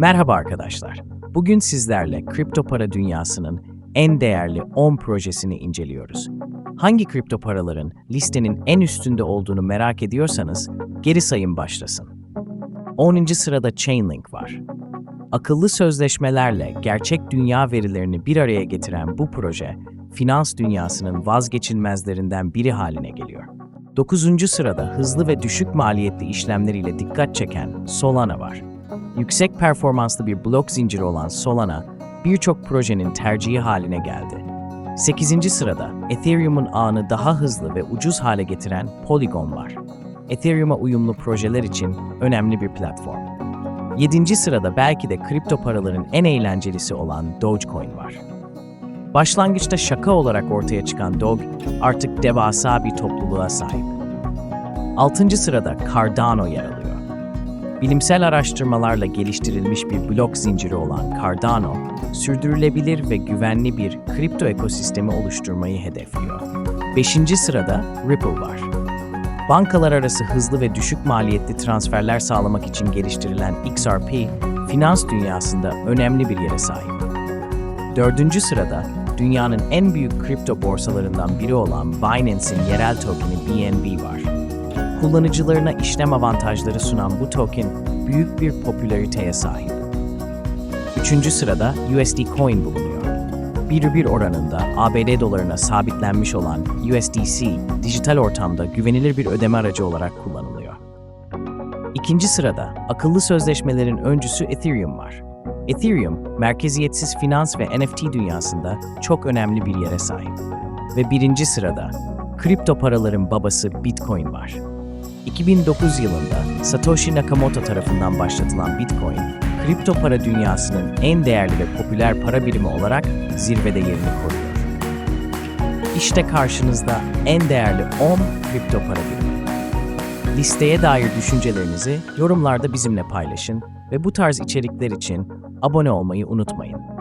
Merhaba arkadaşlar. Bugün sizlerle kripto para dünyasının en değerli 10 projesini inceliyoruz. Hangi kripto paraların listenin en üstünde olduğunu merak ediyorsanız geri sayım başlasın. 10. sırada Chainlink var. Akıllı sözleşmelerle gerçek dünya verilerini bir araya getiren bu proje, finans dünyasının vazgeçilmezlerinden biri haline geliyor. 9. sırada hızlı ve düşük maliyetli işlemleriyle dikkat çeken Solana var. Yüksek performanslı bir blok zinciri olan Solana, birçok projenin tercihi haline geldi. 8. sırada Ethereum'un ağını daha hızlı ve ucuz hale getiren Polygon var. Ethereum'a uyumlu projeler için önemli bir platform. 7. sırada belki de kripto paraların en eğlencelisi olan Dogecoin var. Başlangıçta şaka olarak ortaya çıkan Doge artık devasa bir topluluğa sahip. 6. sırada Cardano yer alıyor. Bilimsel araştırmalarla geliştirilmiş bir blok zinciri olan Cardano, sürdürülebilir ve güvenli bir kripto ekosistemi oluşturmayı hedefliyor. 5. sırada Ripple var. Bankalar arası hızlı ve düşük maliyetli transferler sağlamak için geliştirilen XRP, finans dünyasında önemli bir yere sahip. Dördüncü sırada dünyanın en büyük kripto borsalarından biri olan Binance'in yerel tokeni BNB var. Kullanıcılarına işlem avantajları sunan bu token büyük bir popülariteye sahip. Üçüncü sırada USD Coin bulunuyor. 1-1 oranında ABD dolarına sabitlenmiş olan USDC, dijital ortamda güvenilir bir ödeme aracı olarak kullanılıyor. İkinci sırada akıllı sözleşmelerin öncüsü Ethereum var. Ethereum, merkeziyetsiz finans ve NFT dünyasında çok önemli bir yere sahip. Ve birinci sırada kripto paraların babası Bitcoin var. 2009 yılında Satoshi Nakamoto tarafından başlatılan Bitcoin, kripto para dünyasının en değerli ve popüler para birimi olarak zirvede yerini koruyor. İşte karşınızda en değerli 10 kripto para birimi. Listeye dair düşüncelerinizi yorumlarda bizimle paylaşın ve bu tarz içerikler için abone olmayı unutmayın.